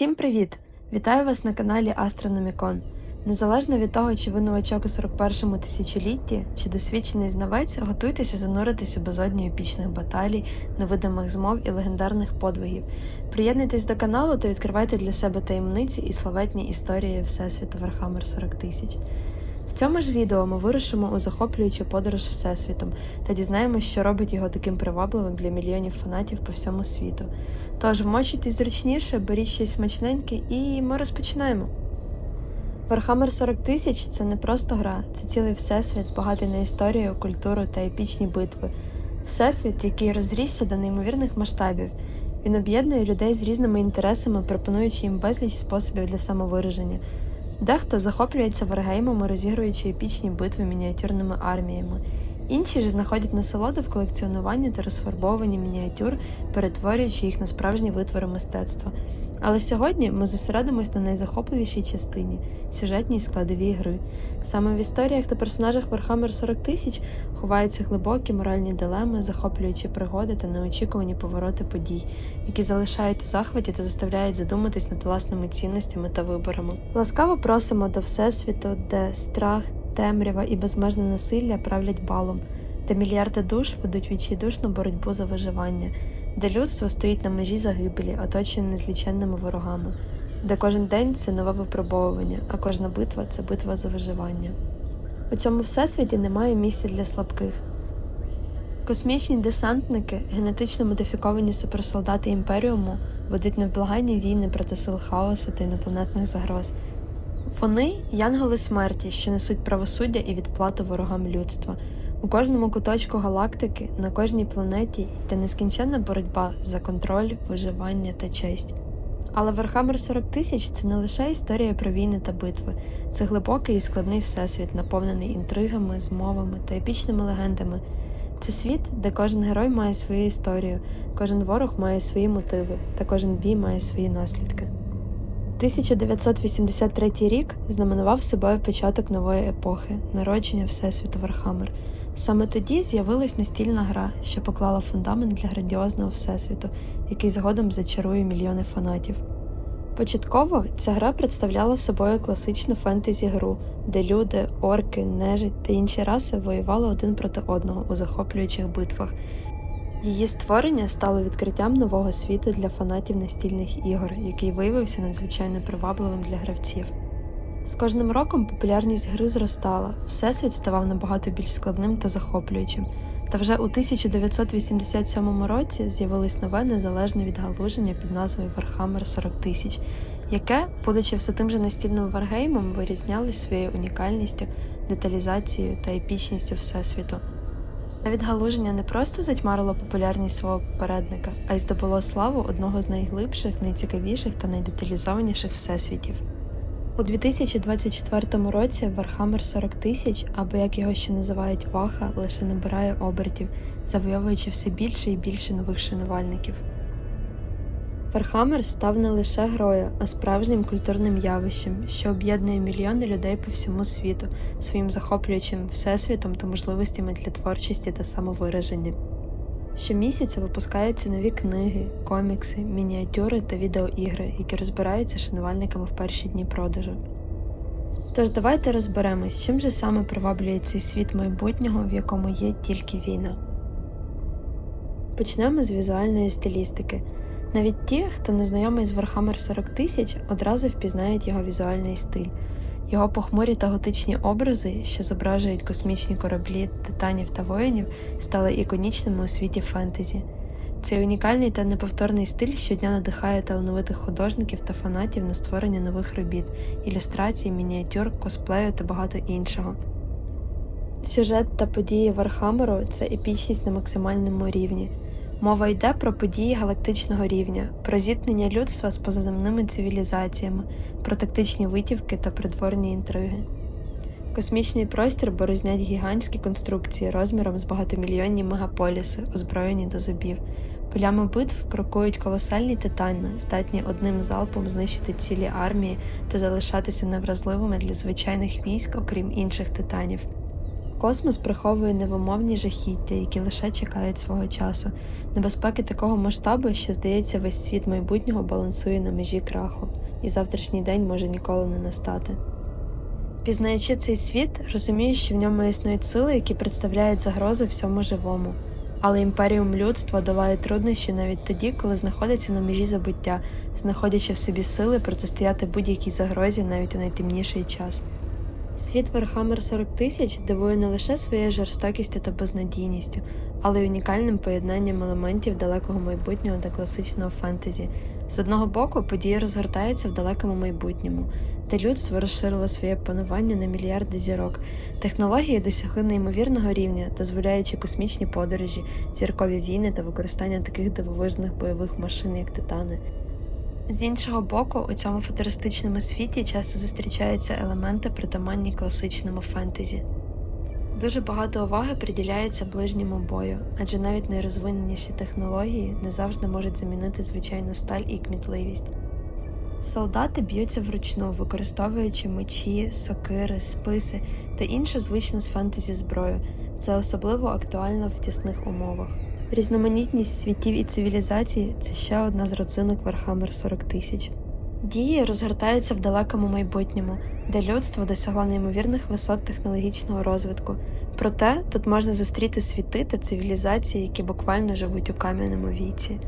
Всім привіт! Вітаю вас на каналі Астрономікон. Незалежно від того, чи ви новачок у 41-му тисячолітті, чи досвідчений знавець, готуйтеся зануритись у безодні епічних баталій, невидимих змов і легендарних подвигів. Приєднуйтесь до каналу та відкривайте для себе таємниці і славетні історії Всесвіту Вархаммер 40 тисяч. В цьому ж відео ми вирушимо у захоплюючу подорож Всесвітом та дізнаємося, що робить його таким привабливим для мільйонів фанатів по всьому світу. Тож вмочуйтесь зручніше, беріть щось смачненьке, і ми розпочинаємо. Warhammer 40 тисяч це не просто гра, це цілий всесвіт, багатий на історію, культуру та епічні битви. Всесвіт, який розрісся до неймовірних масштабів. Він об'єднує людей з різними інтересами, пропонуючи їм безліч способів для самовираження. Дехто захоплюється варгеймами, розігруючи епічні битви мініатюрними арміями. Інші ж знаходять насолоду в колекціонуванні та розфарбованні мініатюр, перетворюючи їх на справжні витвори мистецтва. Але сьогодні ми зосередимось на найзахопливішій частині сюжетній складовій гри. Саме в історіях та персонажах Warhammer 40 тисяч ховаються глибокі моральні дилеми, захоплюючі пригоди та неочікувані повороти подій, які залишають у захваті та заставляють задуматись над власними цінностями та виборами. Ласкаво просимо до Всесвіту, де страх, темрява і безмежне насилля правлять балом, де мільярди душ ведуть відчайдушну боротьбу за виживання, де людство стоїть на межі загибелі, оточене незліченними ворогами, де кожен день це нове випробовування, а кожна битва це битва за виживання. У цьому всесвіті немає місця для слабких. Космічні десантники, генетично модифіковані суперсолдати Імперіуму, ведуть невблаганні війни проти сил хаосу та інопланетних загроз. Вони янголи смерті, що несуть правосуддя і відплату ворогам людства. У кожному куточку галактики, на кожній планеті йде нескінченна боротьба за контроль, виживання та честь. Але Warhammer 40 тисяч це не лише історія про війни та битви, це глибокий і складний всесвіт, наповнений інтригами, змовами та епічними легендами. Це світ, де кожен герой має свою історію, кожен ворог має свої мотиви, та кожен бій має свої наслідки. 1983 рік знаменував собою початок нової епохи, народження Всесвіту Вархаммер. Саме тоді з'явилась настільна гра, що поклала фундамент для грандіозного всесвіту, який згодом зачарує мільйони фанатів. Початково ця гра представляла собою класичну фентезі-гру, де люди, орки, нежить та інші раси воювали один проти одного у захоплюючих битвах. Її створення стало відкриттям нового світу для фанатів настільних ігор, який виявився надзвичайно привабливим для гравців. З кожним роком популярність гри зростала, всесвіт ставав набагато більш складним та захоплюючим. Та вже у 1987 році з'явилось нове незалежне відгалуження під назвою Warhammer 40 тисяч, яке, будучи все тим же настільним варгеймом, вирізнялось своєю унікальністю, деталізацією та епічністю всесвіту. Це відгалуження не просто затьмарило популярність свого попередника, а й здобуло славу одного з найглибших, найцікавіших та найдеталізованіших всесвітів. У 2024 році Вархаммер 40 тисяч, або як його ще називають Ваха, лише набирає обертів, завойовуючи все більше і більше нових шанувальників. Warhammer став не лише грою, а справжнім культурним явищем, що об'єднує мільйони людей по всьому світу своїм захоплюючим всесвітом та можливостями для творчості та самовираження. Щомісяця випускаються нові книги, комікси, мініатюри та відеоігри, які розбираються шанувальниками в перші дні продажу. Тож давайте розберемось, чим же саме приваблює цей світ майбутнього, в якому є тільки війна. Почнемо з візуальної стилістики. Навіть ті, хто не знайомий з Warhammer 40 тисяч, одразу впізнають його візуальний стиль. Його похмурі та готичні образи, що зображують космічні кораблі, титанів та воїнів, стали іконічними у світі фентезі. Цей унікальний та неповторний стиль щодня надихає талановитих художників та фанатів на створення нових робіт, ілюстрацій, мініатюр, косплею та багато іншого. Сюжет та події Вархамеру це епічність на максимальному рівні. Мова йде про події галактичного рівня, про зіткнення людства з позаземними цивілізаціями, про тактичні витівки та придворні інтриги. Космічний простір борознять гігантські конструкції розміром з багатомільйонні мегаполіси, озброєні до зубів. Полями битв крокують колосальні титани, здатні одним залпом знищити цілі армії та залишатися невразливими для звичайних військ, окрім інших титанів. Космос приховує невимовні жахіття, які лише чекають свого часу, небезпеки такого масштабу, що здається, весь світ майбутнього балансує на межі краху, і завтрашній день може ніколи не настати. Пізнаючи цей світ, розумію, що в ньому існують сили, які представляють загрозу всьому живому. Але імперіум людства долає труднощі навіть тоді, коли знаходиться на межі забуття, знаходячи в собі сили протистояти будь-якій загрозі навіть у найтемніший час. Світ Вархаммер 40 тисяч дивує не лише своєю жорстокістю та безнадійністю, але й унікальним поєднанням елементів далекого майбутнього та класичного фентезі. З одного боку, події розгортаються в далекому майбутньому, де людство розширило своє панування на мільярди зірок. Технології досягли неймовірного рівня, дозволяючи космічні подорожі, зіркові війни та використання таких дивовижних бойових машин, як титани. З іншого боку, у цьому футуристичному світі часто зустрічаються елементи, притаманні класичному фентезі. Дуже багато уваги приділяється ближньому бою, адже навіть найрозвиненіші технології не завжди можуть замінити звичайну сталь і кмітливість. Солдати б'ються вручну, використовуючи мечі, сокири, списи та іншу звичну з фентезі зброю. Це особливо актуально в тісних умовах. Різноманітність світів і цивілізацій це ще одна з родзинок Вархаммер 40 тисяч. Дії розгортаються в далекому майбутньому, де людство досягло неймовірних висот технологічного розвитку. Проте тут можна зустріти світи та цивілізації, які буквально живуть у кам'яному віці.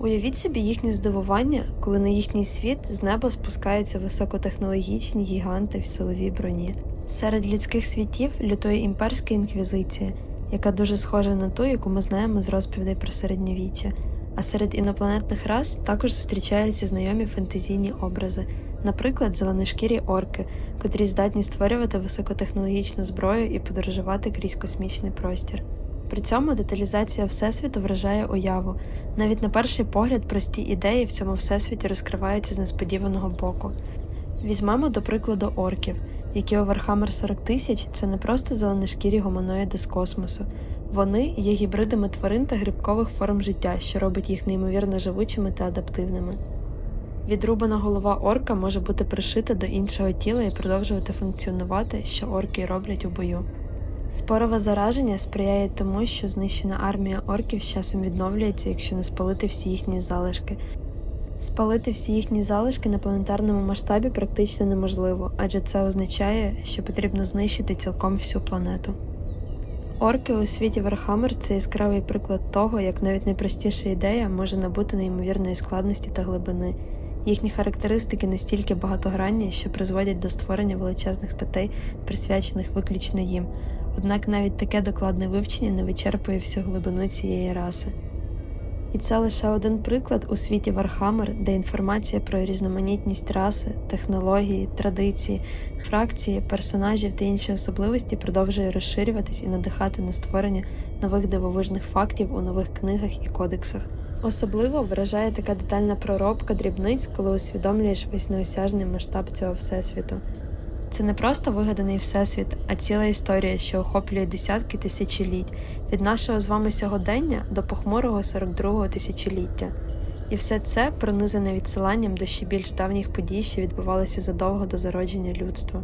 Уявіть собі їхнє здивування, коли на їхній світ з неба спускаються високотехнологічні гіганти в силовій броні. Серед людських світів лютує імперська інквізиція, яка дуже схожа на ту, яку ми знаємо з розповідей про середньовіччя. А серед інопланетних рас також зустрічаються знайомі фентезійні образи, наприклад, зеленошкірі орки, котрі здатні створювати високотехнологічну зброю і подорожувати крізь космічний простір. При цьому деталізація всесвіту вражає уяву. Навіть на перший погляд прості ідеї в цьому всесвіті розкриваються з несподіваного боку. Візьмемо до прикладу орків, які у 40 тисяч це не просто зеленошкірі гуманоїди з космосу. Вони є гібридами тварин та грибкових форм життя, що робить їх неймовірно живучими та адаптивними. Відрубана голова орка може бути пришита до іншого тіла і продовжувати функціонувати, що орки роблять у бою. Спорове зараження сприяє тому, що знищена армія орків з часом відновлюється, якщо не спалити всі їхні залишки. Спалити всі їхні залишки на планетарному масштабі практично неможливо, адже це означає, що потрібно знищити цілком всю планету. Орки у світі Вархаммер це яскравий приклад того, як навіть найпростіша ідея може набути неймовірної складності та глибини. Їхні характеристики настільки багатогранні, що призводять до створення величезних статей, присвячених виключно їм. Однак навіть таке докладне вивчення не вичерпує всю глибину цієї раси. І це лише один приклад у світі Вархаммер, де інформація про різноманітність раси, технології, традиції, фракції, персонажів та інші особливості продовжує розширюватись і надихати на створення нових дивовижних фактів у нових книгах і кодексах. Особливо вражає така детальна проробка дрібниць, коли усвідомлюєш весь неосяжний масштаб цього всесвіту. Це не просто вигаданий всесвіт, а ціла історія, що охоплює десятки тисячоліть від нашого з вами сьогодення до похмурого 42-го тисячоліття. І все це пронизане відсиланням до ще більш давніх подій, що відбувалися задовго до зародження людства.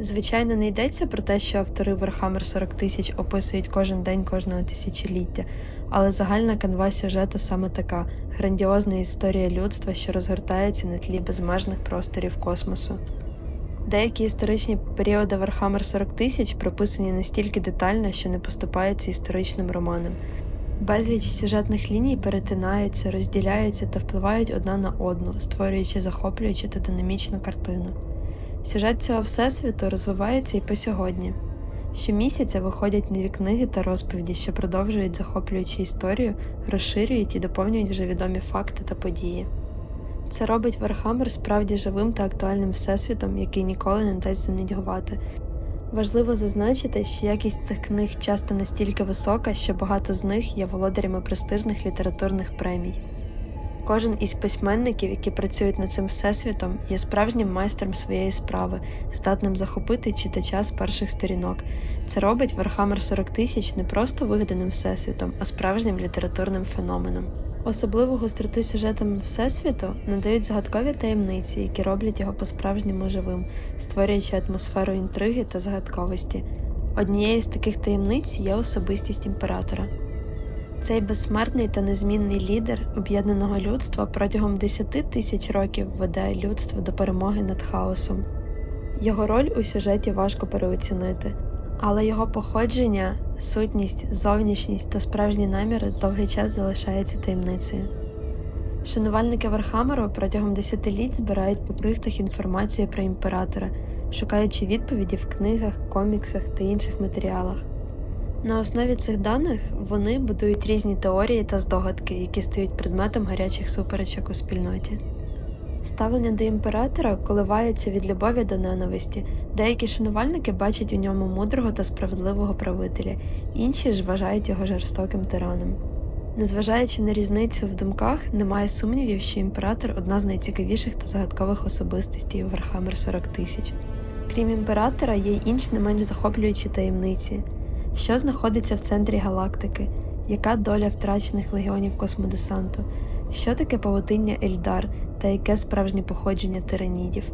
Звичайно, не йдеться про те, що автори Warhammer 40 тисяч описують кожен день кожного тисячоліття, але загальна канва сюжету саме така грандіозна історія людства, що розгортається на тлі безмежних просторів космосу. Деякі історичні періоди Warhammer 40 тисяч прописані настільки детально, що не поступаються історичним романам. Безліч сюжетних ліній перетинаються, розділяються та впливають одна на одну, створюючи захоплюючу та динамічну картину. Сюжет цього всесвіту розвивається і по сьогодні. Щомісяця виходять нові книги та розповіді, що продовжують захоплюючи історію, розширюють і доповнюють вже відомі факти та події. Це робить Вархаммер справді живим та актуальним всесвітом, який ніколи не дасть занудьгувати. Важливо зазначити, що якість цих книг часто настільки висока, що багато з них є володарями престижних літературних премій. Кожен із письменників, які працюють над цим всесвітом, є справжнім майстром своєї справи, здатним захопити читача з перших сторінок. Це робить Warhammer 40 тисяч не просто вигаданим всесвітом, а справжнім літературним феноменом. Особливу гостроту сюжетам Всесвіту надають загадкові таємниці, які роблять його по-справжньому живим, створюючи атмосферу інтриги та загадковості. Однією з таких таємниць є особистість імператора. Цей безсмертний та незмінний лідер об'єднаного людства протягом 10 тисяч років веде людство до перемоги над хаосом. Його роль у сюжеті важко переоцінити, але його походження, сутність, зовнішність та справжні наміри довгий час залишаються таємницею. Шанувальники Вархамеру протягом десятиліть збирають по крихтах інформацію про імператора, шукаючи відповіді в книгах, коміксах та інших матеріалах. На основі цих даних вони будують різні теорії та здогадки, які стають предметом гарячих суперечок у спільноті. Ставлення до імператора коливається від любові до ненависті. Деякі шанувальники бачать у ньому мудрого та справедливого правителя, інші ж вважають його жорстоким тираном. Незважаючи на різницю в думках, немає сумнівів, що імператор одна з найцікавіших та загадкових особистостей у Вархаммер 40 тисяч. Крім імператора, є й інші не менш захоплюючі таємниці, що знаходиться в центрі галактики, яка доля втрачених легіонів космодесанту, що таке павутиння Ельдар та яке справжнє походження тиранідів.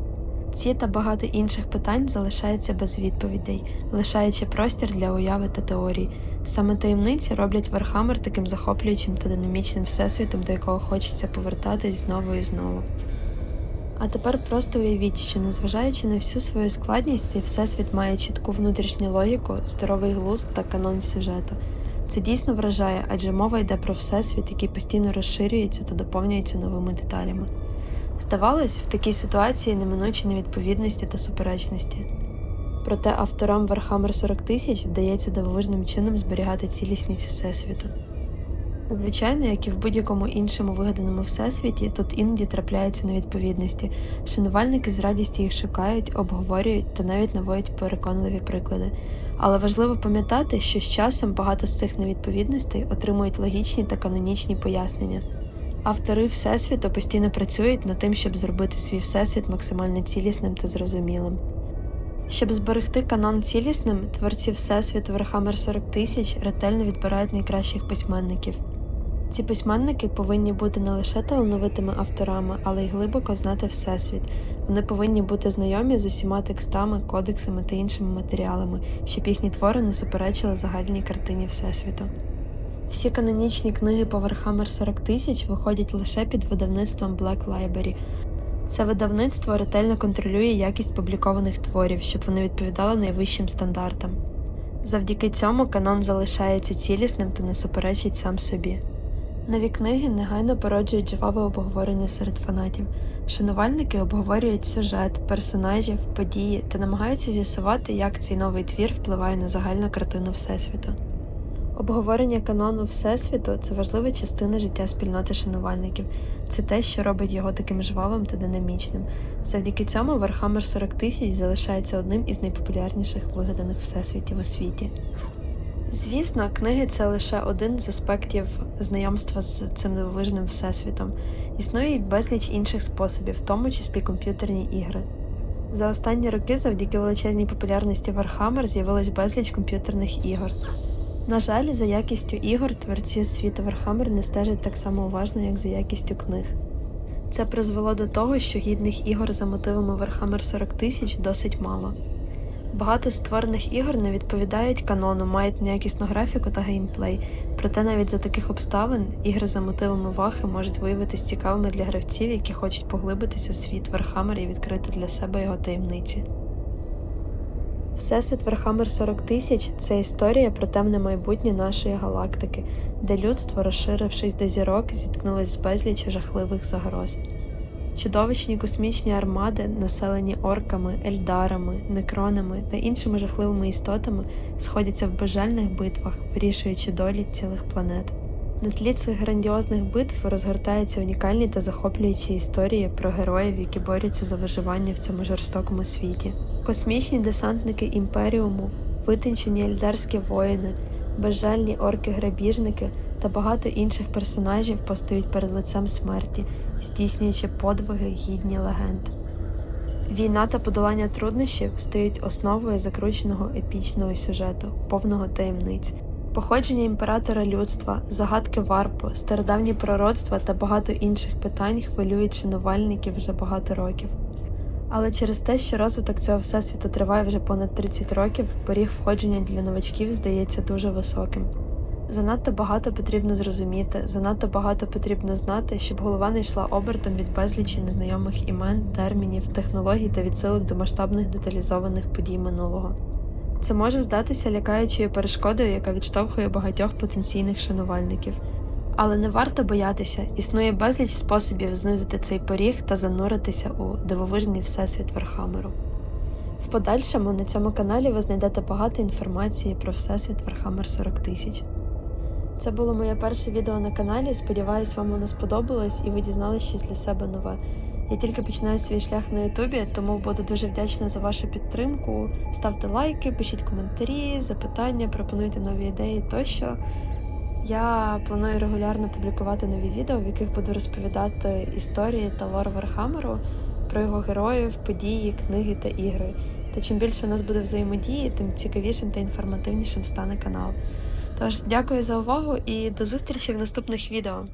Ці та багато інших питань залишаються без відповідей, лишаючи простір для уяви та теорій. Саме таємниці роблять Вархаммер таким захоплюючим та динамічним всесвітом, до якого хочеться повертатись знову і знову. А тепер просто уявіть, що незважаючи на всю свою складність, цей всесвіт має чітку внутрішню логіку, здоровий глузд та канон сюжету. Це дійсно вражає, адже мова йде про всесвіт, який постійно розширюється та доповнюється новими деталями. Здавалось, в такій ситуації неминучі невідповідності та суперечності. Проте авторам Warhammer 40 тисяч вдається дивовижним чином зберігати цілісність Всесвіту. Звичайно, як і в будь-якому іншому вигаданому всесвіті, тут іноді трапляються невідповідності. Шанувальники з радістю їх шукають, обговорюють та навіть наводять переконливі приклади. Але важливо пам'ятати, що з часом багато з цих невідповідностей отримують логічні та канонічні пояснення. Автори Всесвіту постійно працюють над тим, щоб зробити свій всесвіт максимально цілісним та зрозумілим. Щоб зберегти канон цілісним, творці Всесвіту Warhammer 40 тисяч ретельно відбирають найкращих письменників. Ці письменники повинні бути не лише талановитими авторами, але й глибоко знати Всесвіт. Вони повинні бути знайомі з усіма текстами, кодексами та іншими матеріалами, щоб їхні твори не суперечили загальній картині Всесвіту. Всі канонічні книги по Warhammer 40 тисяч виходять лише під видавництвом Black Library. Це видавництво ретельно контролює якість публікованих творів, щоб вони відповідали найвищим стандартам. Завдяки цьому канон залишається цілісним та не суперечить сам собі. Нові книги негайно породжують жваве обговорення серед фанатів. Шанувальники обговорюють сюжет, персонажів, події та намагаються з'ясувати, як цей новий твір впливає на загальну картину Всесвіту. Обговорення канону Всесвіту це важлива частина життя спільноти шанувальників. Це те, що робить його таким жвавим та динамічним. Завдяки цьому Warhammer 40 тисяч залишається одним із найпопулярніших вигаданих всесвітів у світі. Звісно, книги це лише один з аспектів знайомства з цим дивовижним всесвітом. Існує й безліч інших способів, в тому числі комп'ютерні ігри. За останні роки, завдяки величезній популярності Warhammer, з'явилось безліч комп'ютерних ігор. На жаль, за якістю ігор творці світу Warhammer не стежать так само уважно, як за якістю книг. Це призвело до того, що гідних ігор за мотивами Warhammer 40 тисяч досить мало. Багато створених ігор не відповідають канону, мають неякісну графіку та геймплей, проте навіть за таких обставин ігри за мотивами вахи можуть виявитись цікавими для гравців, які хочуть поглибитись у світ Warhammer і відкрити для себе його таємниці. Всесвіт Warhammer 40 тисяч це історія про темне майбутнє нашої галактики, де людство, розширившись до зірок, зіткнулось з безліч жахливих загроз. Чудовищні космічні армади, населені орками, ельдарами, некронами та іншими жахливими істотами, сходяться в безжальних битвах, вирішуючи долі цілих планет. На тлі цих грандіозних битв розгортаються унікальні та захоплюючі історії про героїв, які борються за виживання в цьому жорстокому світі. Космічні десантники імперіуму, витончені ельдарські воїни, безжальні орки-грабіжники та багато інших персонажів постають перед лицем смерті, здійснюючи подвиги гідні легенд. Війна та подолання труднощів стають основою закрученого епічного сюжету, повного таємниць. Походження імператора людства, загадки варпу, стародавні пророцтва та багато інших питань хвилюють шанувальників вже багато років. Але через те, що розвиток цього всесвіту триває вже понад 30 років, поріг входження для новачків здається дуже високим. Занадто багато потрібно зрозуміти, занадто багато потрібно знати, щоб голова не йшла обертом від безлічі незнайомих імен, термінів, технологій та відсилок до масштабних деталізованих подій минулого. Це може здатися лякаючою перешкодою, яка відштовхує багатьох потенційних шанувальників. Але не варто боятися, існує безліч способів знизити цей поріг та зануритися у дивовижний всесвіт Вархамеру. В подальшому на цьому каналі ви знайдете багато інформації про всесвіт Вархаммер 40 тисяч. Це було моє перше відео на каналі. Сподіваюсь, вам воно сподобалось і ви дізналися щось для себе нове. Я тільки починаю свій шлях на Ютубі, тому буду дуже вдячна за вашу підтримку. Ставте лайки, пишіть коментарі, запитання, пропонуйте нові ідеї тощо. Я планую регулярно публікувати нові відео, в яких буду розповідати історії та лор Вархамеру про його героїв, події, книги та ігри. Та чим більше у нас буде взаємодії, тим цікавішим та інформативнішим стане канал. Тож дякую за увагу і до зустрічі в наступних відео.